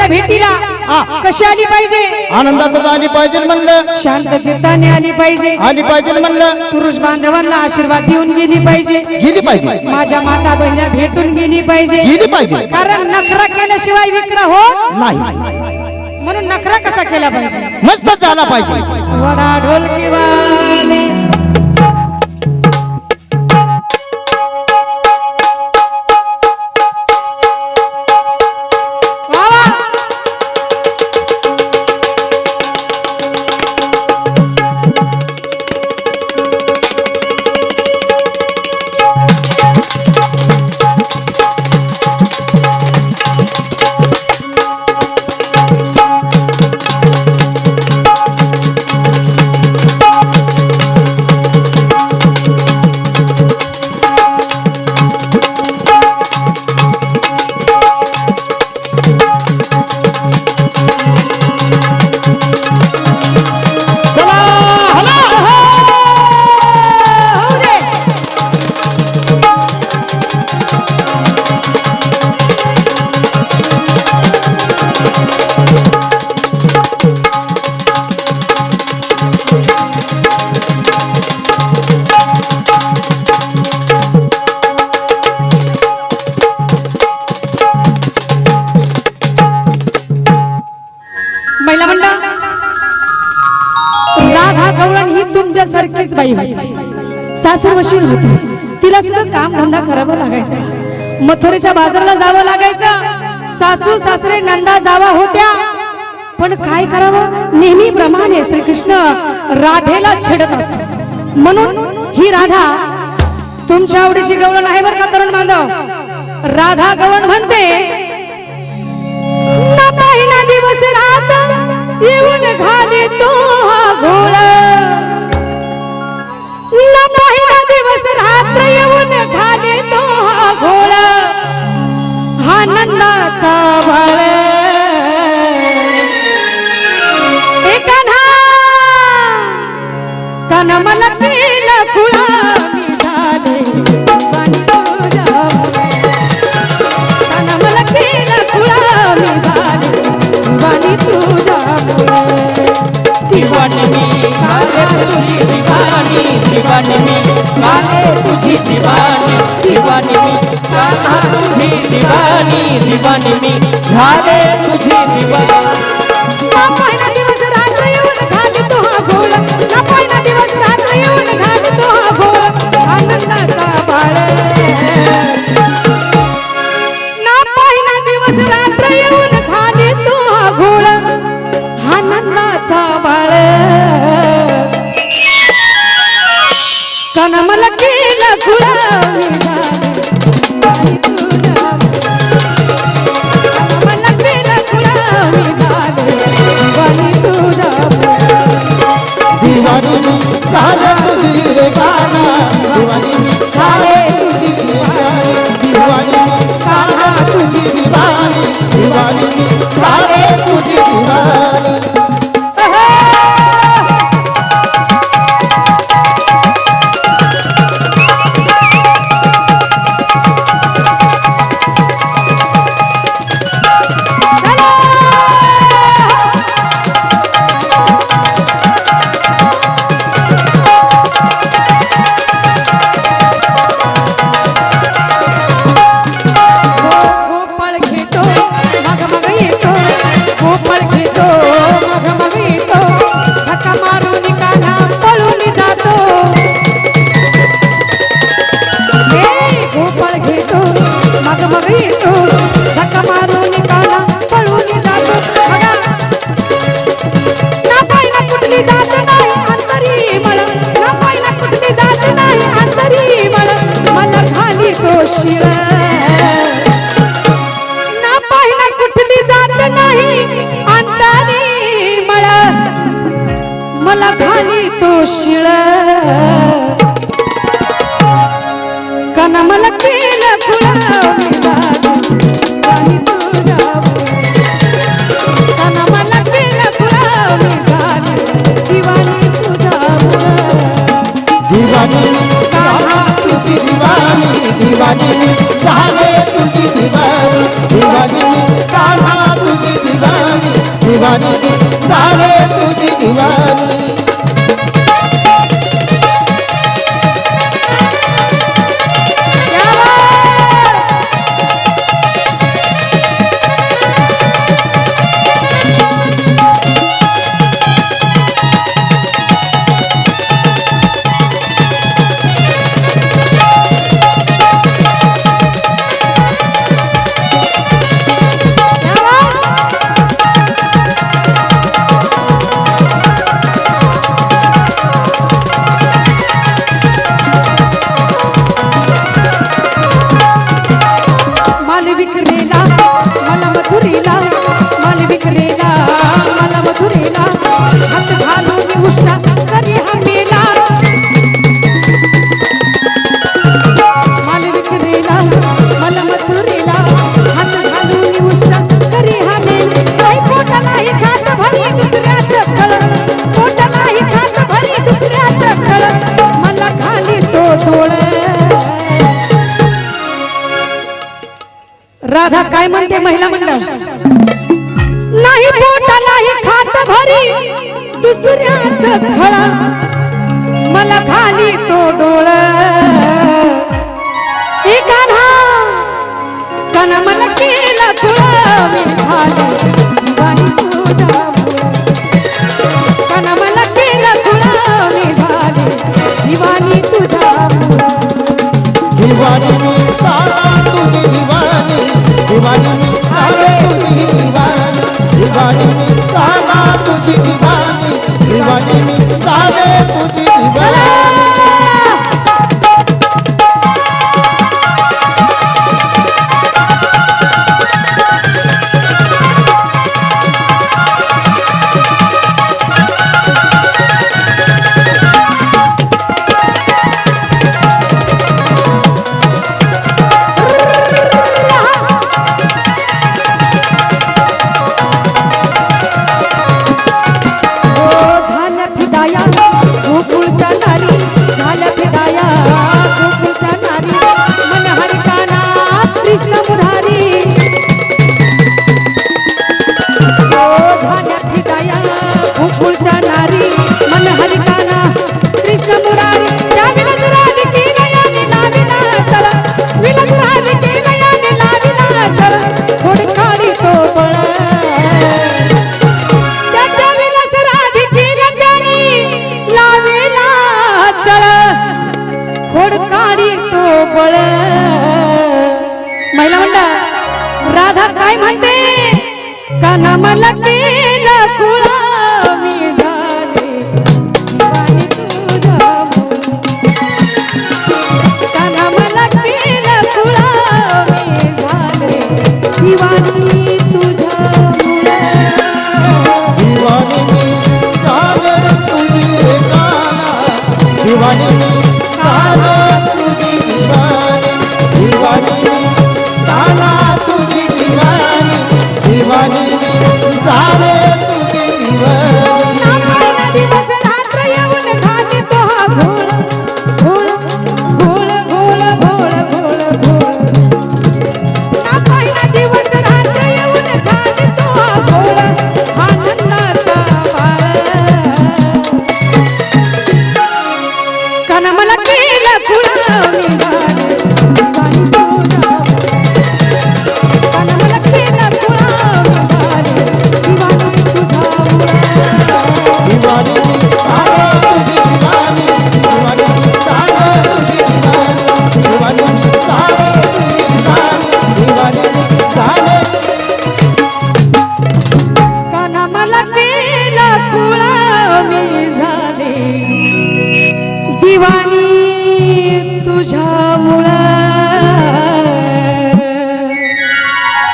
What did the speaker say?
त्यांच्या भेटीला हा. कशी आली पाहिजे? आनंदातच आली पाहिजे म्हणलं. शांत चित्ताने आली पाहिजे. आली पाहिजे म्हणलं. पुरुष बांधवांना आशीर्वाद देऊन गेली पाहिजे. गेली पाहिजे. माझ्या माता बहिणी भेटून गेली पाहिजे. गेली पाहिजे. कारण नखरा केल्याशिवाय विक्र होत नाही. म्हणून नखरा कसा केला पाहिजे? मस्त झाला पाहिजे. वडा ढोलकी वाले तुमच्यासारखीच बाई होती. सासरवशील होती. तिला सुद्धा काम धंदा करावा लागायचा. मथुरेच्या बाजारला जावं लागायचं. सासू सासरे नंदा जावा होत्या. पण काय करावं? नेहमीप्रमाणे श्रीकृष्ण. राधेला छेडत असतो. म्हणून ही राधा तुमच्या आवडीची गवळण आहे बरं का तरुण बांधव? राधा गवण म्हणते ना दिवस रात येऊन घाले तो दिवानी मी. कान्हा तुझी दिवानी दिवानी मी. झाले तुझी दिवानी दिवस रात्र येऊन घाल तो हा घोळ दिवस रात्र येऊन घाल तो हा घोळ आनंदाचा बाळ. झाले तुझी दिवाणी राधा काय म्हणते महिला मंडळ? नाही पोटा नाही खात भरी दुसऱ्याच फळ मला खाली तो डोळ. एका कन मला केला तुळ লাগবে